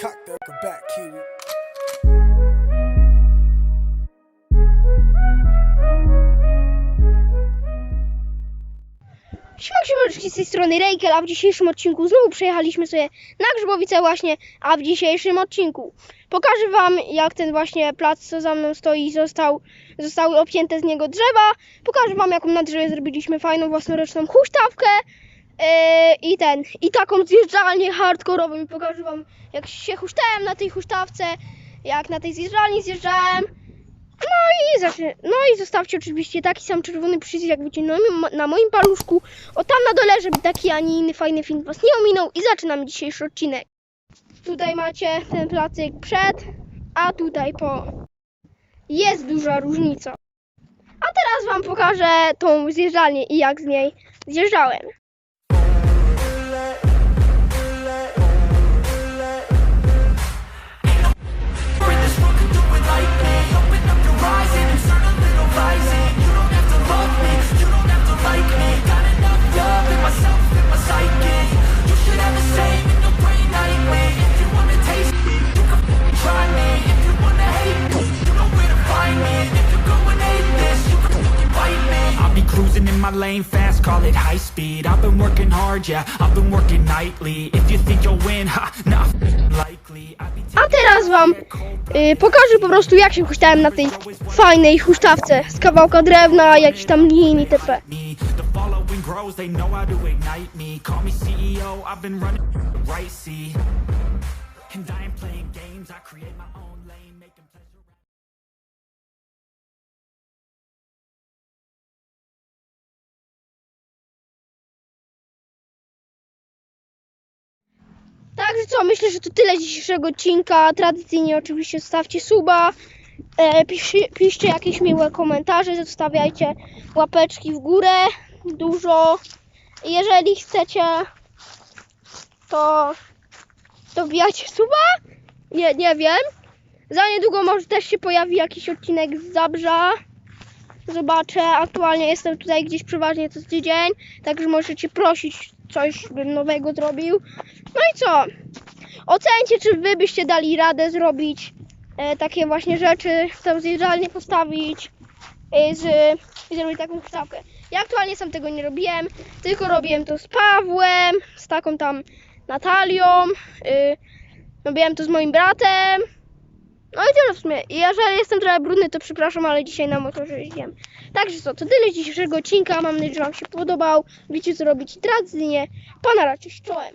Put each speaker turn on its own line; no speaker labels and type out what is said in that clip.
Cock go back, Kiwi.
Siema, siemaczki, z tej strony Rejkel, a w dzisiejszym odcinku znowu przejechaliśmy sobie na Grzbowice właśnie, a w dzisiejszym odcinku pokażę wam jak ten właśnie plac, co za mną stoi, został, zostały obcięte z niego drzewa. Pokażę wam jaką na drzewie zrobiliśmy fajną własnoręczną huśtawkę i ten, i taką zjeżdżalnię hardkorową i pokażę wam jak się huśtałem na tej huśtawce, jak na tej zjeżdżalni zjeżdżałem. No i, zacznie, no i zostawcie oczywiście taki sam czerwony przycisk jak moim, na moim paluszku. O tam na dole, żeby taki, a nie inny fajny film Was nie ominął. I zaczynamy dzisiejszy odcinek. Tutaj macie ten placyk przed, a tutaj po. Jest duża różnica. A teraz Wam pokażę tą zjeżdżalnię i jak z niej zjeżdżałem.
My lane fast, call it high speed. I've been working hard, yeah, I've been working nightly. If you think you'll win, ha, nah, likely.
A teraz Wam y, pokażę po prostu jak się huśtałem na tej fajnej huśtawce z kawałka drewna, jakiś tam lin itp.
The
Także co, myślę, że to tyle dzisiejszego odcinka. Tradycyjnie oczywiście zostawcie suba, e, piszcie, piszcie jakieś miłe komentarze, zostawiajcie łapeczki w górę, dużo. Jeżeli chcecie, to, to wbijajcie suba. Nie, nie wiem. Za niedługo może też się pojawi jakiś odcinek z Zabrza. Zobaczę. Aktualnie jestem tutaj gdzieś przeważnie co tydzień, także możecie prosić coś, bym nowego zrobił. No i co? Ocencie, czy wy byście dali radę zrobić e, takie właśnie rzeczy, tam zjeżdżalnię postawić e, z, i zrobić taką kształkę. Ja aktualnie sam tego nie robiłem, tylko robiłem to z Pawłem, z taką tam Natalią, e, robiłem to z moim bratem. No i tyle w sumie. Jeżeli jestem trochę brudny, to przepraszam, ale dzisiaj na motorze jeździłem. Także co, to tyle dzisiejszego odcinka. Mam nadzieję, że Wam się podobał. Wiecie co robić tradycyjnie. Pana raczej czołem.